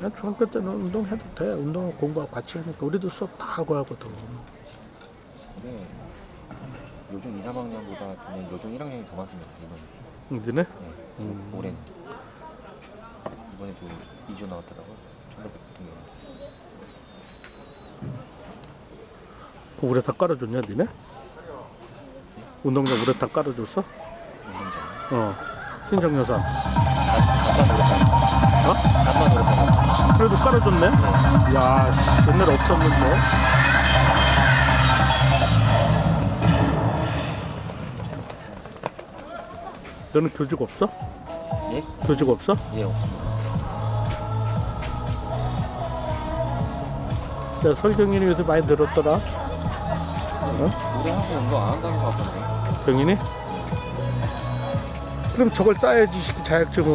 난 중학교 때는 운동해도 돼. 운동하고 공부하고 같이 하니까 우리도 수업 다 하고 하거든. 근데 요중 2, 3학년보다 그냥 요중 1학년이 더 많습니다 이번 니네? 네. 음. 올해는 이번에도 2조 나왔더라고요 1600 같은 경우 우레 다 깔아줬냐, 니네? 운동장 우레 다 깔아줬어? 운동장 어. 신정 여사. 어? 그래도 깔아줬네? 네. 야, 씨, 옛날에 없었는데. 너는 교직 없어? 예? 교직 없어? 예 없습니다 야, 설경인이 요새 많이 늘었더라. 올해 하고 운동 안 한다는 것 같던데 경인이? 그럼 저걸 따야지, 이 새끼 자격증을.